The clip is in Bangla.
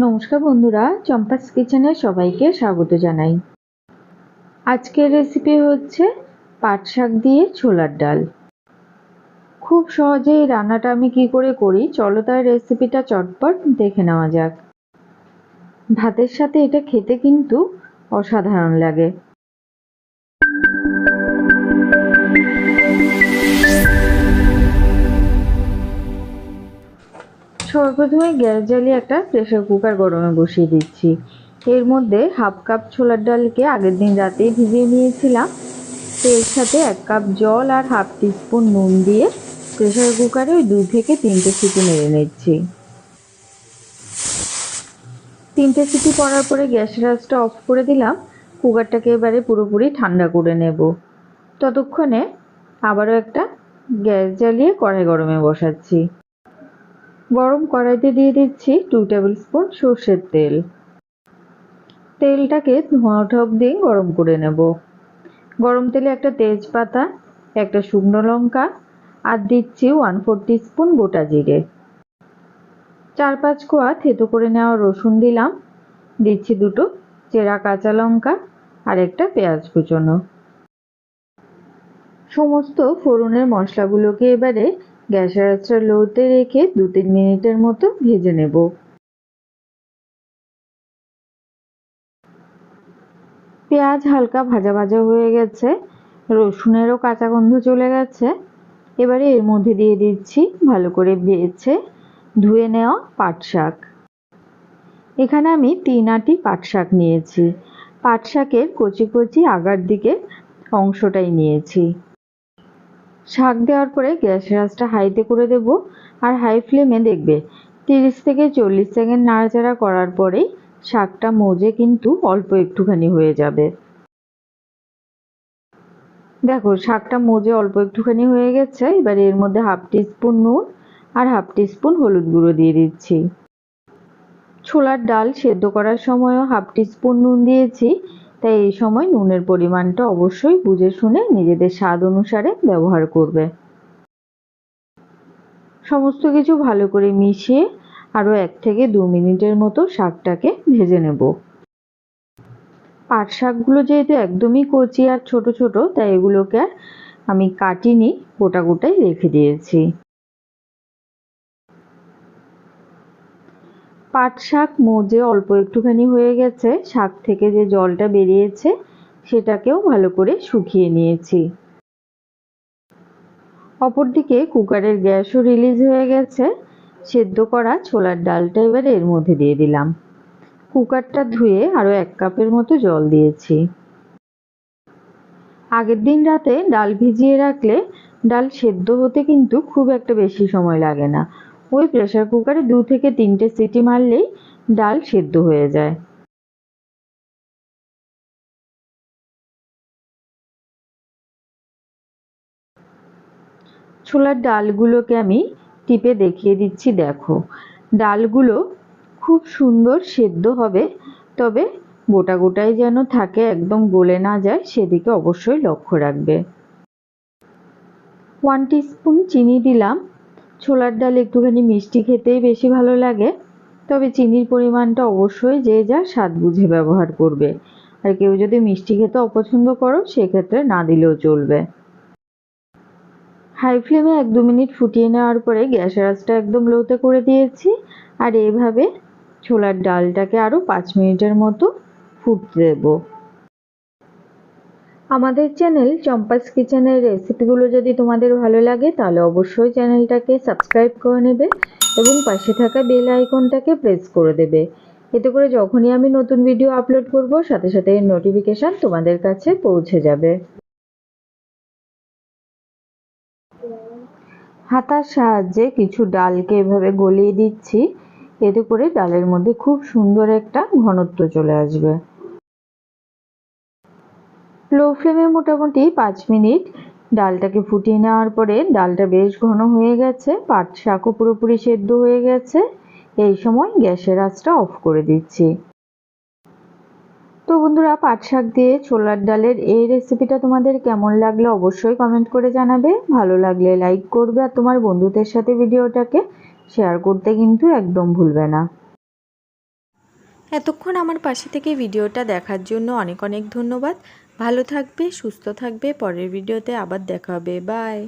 নমস্কার বন্ধুরা, চম্পাস কিচেনে সবাইকে স্বাগত জানাই। আজকের রেসিপি হচ্ছে পাট শাক দিয়ে ছোলার ডাল। খুব সহজে এই রান্নাটা আমি কি করে করি, চলো তার রেসিপিটা চটপট দেখে নেওয়া যাক। ভাতের সাথে এটা খেতে কিন্তু অসাধারণ লাগে। সর্বপ্রথমে গ্যাস জ্বালিয়ে একটা প্রেশার কুকার গরমে বসিয়ে দিচ্ছি। এর মধ্যে হাফ কাপ ছোলার ডালকে আগের দিন রাতেই ভিজিয়ে নিয়েছিলাম। তো এর সাথে এক কাপ জল আর হাফ টিস্পুন নুন দিয়ে প্রেশার কুকারে ওই দুই থেকে তিনটে সিটি মেরে নিচ্ছি। তিনটে সিটি পড়ার পরে গ্যাসের আঁচটা অফ করে দিলাম। কুকারটাকে এবারে পুরোপুরি ঠান্ডা করে নেব। ততক্ষণে আবারও একটা গ্যাস জ্বালিয়ে কড়াই গরমে বসাচ্ছি। গরম কড়াইতে দিয়ে দিচ্ছি টু টেবিল স্পুন সর্ষের তেল। তেলটাকে ধোঁয়া ঠক দিয়ে গরম করে নেব। গরম তেলে একটা তেজপাতা, একটা শুকনো লঙ্কা আর দিচ্ছি ওয়ান ফোর স্পুন গোটা জিরে। চার পাঁচ কোয়া থেতো করে নেওয়া রসুন দিলাম। দিচ্ছি দুটো চেরা কাঁচা লঙ্কা আর একটা পেঁয়াজ কুচনো। সমস্ত ফোড়নের মশলাগুলোকে এবারে গ্যাসের আঁচটা লোতে রেখে দু তিন মিনিটের মতো ভেজে নেব। পেঁয়াজ হালকা ভাজা ভাজা হয়ে গেছে, রসুনেরও কাঁচা গন্ধ চলে গেছে। এবারে এর মধ্যে দিয়ে দিচ্ছি ভালো করে বেছে ধুয়ে নেওয়া পাট শাক। এখানে আমি তিন আটি পাট শাক নিয়েছি। পাট শাকের কচি কচি আগার দিকে অংশটাই নিয়েছি। শাক দেওয়ার পরে গ্যাসের আঁচটা হাইতে করে দেব আর হাই ফ্লেমে দেখবে। তিরিশ থেকে চল্লিশ সেকেন্ড নাড়াচাড়া করার পরেই শাকটা মজে কিন্তু অল্প একটুখানি হয়ে যাবে। দেখো, শাকটা মজে অল্প একটুখানি হয়ে গেছে। এবার এর মধ্যে হাফ স্পুন নুন আর হাফ স্পুন হলুদ গুঁড়ো দিয়ে দিচ্ছি। ছোলার ডাল সেদ্ধ করার সময়ও হাফ স্পুন নুন দিয়েছি। তাই এই সময় নুনের পরিমাণটা অবশ্যই বুঝে শুনে নিজেদের স্বাদ অনুসারে ব্যবহার করবে। সমস্ত কিছু ভালো করে মিশিয়ে আরও এক থেকে দু মিনিটের মতো শাকটাকে ভেজে নেব। পাট শাকগুলো যেহেতু একদমই কচি আর ছোট ছোট, তাই এগুলোকে আর আমি কাটিনি, গোটা গোটাই রেখে দিয়েছি। পাট শাক মজে অল্প একটুখানি হয়ে গেছে, শাক থেকে যে জলটা বেরিয়েছে সেটাকেও ভালো করে শুকিয়ে নিয়েছি। অপরদিকে কুকারের গ্যাসও রিলিজ হয়ে গেছে, সেদ্ধ করা ছোলার ডালটা এবার এর মধ্যে দিয়ে দিলাম। কুকারটা ধুয়ে আরও এক কাপের মতো জল দিয়েছি। আগের দিন রাতে ডাল ভিজিয়ে রাখলে ডাল সেদ্ধ হতে কিন্তু খুব একটা বেশি সময় লাগে না। ওই প্রেশার কুকারে দু থেকে তিনটে সিটি মারলেই ডাল সেদ্ধ হয়ে যায়। ছোলার ডালগুলোকে আমি টিপে দেখিয়ে দিচ্ছি, দেখো। ডালগুলো খুব সুন্দর সেদ্ধ হবে, তবে গোটা গোটাই যেন থাকে, একদম গলে না যায়, সেদিকে অবশ্যই লক্ষ্য রাখবে। ওয়ান স্পুন চিনি দিলাম। ছোলার ডাল একটুখানি মিষ্টি খেতেই বেশি ভালো লাগে, তবে চিনির পরিমাণটা অবশ্যই যে যা স্বাদ বুঝে ব্যবহার করবে। আর কেউ যদি মিষ্টি খেতে অপছন্দ করো, সেক্ষেত্রে না দিলেও চলবে। হাই ফ্লেমে এক দু মিনিট ফুটিয়ে নেওয়ার পরে গ্যাসের আঁচটা একদম লোতে করে দিয়েছি, আর এইভাবে ছোলার ডালটাকে আরও পাঁচ মিনিটের মতো ফুটতে দেবো। আমাদের চ্যানেল চম্পাস কিচেনের রেসিপিগুলো যদি তোমাদের ভালো লাগে, তাহলে অবশ্যই চ্যানেলটাকে সাবস্ক্রাইব করে নেবে এবং পাশে থাকা বেল আইকনটাকে প্রেস করে দেবে। এতে করে যখনই আমি নতুন ভিডিও আপলোড করব, সাথে সাথে এর নোটিফিকেশান তোমাদের কাছে পৌঁছে যাবে। হাতার সাহায্যে কিছু ডালকে এভাবে গলিয়ে দিচ্ছি। এতে করে ডালের মধ্যে খুব সুন্দর একটা ঘনত্ব চলে আসবে। লো ফ্লেমে মোটামুটি পাঁচ মিনিট। ডালটাকে ফুটিয়ে নেওয়ার পরে ডালটা বেশ ঘন হয়ে গেছে, পাট শাকও পুরোপুরি সেদ্ধ হয়ে গেছে। এই সময় গ্যাসের আঁচটা অফ করে দিচ্ছি। তো বন্ধুরা, পাট শাক দিয়ে ছোলার ডালের এই রেসিপিটা তোমাদের কেমন লাগল অবশ্যই কমেন্ট করে জানাবে। ভালো লাগলে লাইক করবে আর তোমার বন্ধুদের সাথে ভিডিওটাকে শেয়ার করতে কিন্তু একদম ভুলবে না। এতক্ষণ আমার পাশে থেকে ভিডিওটা দেখার জন্য অনেক অনেক ধন্যবাদ। ভালো থাকবে সুস্থ থাকবে। পরের ভিডিওতে আবার দেখা হবে। বাই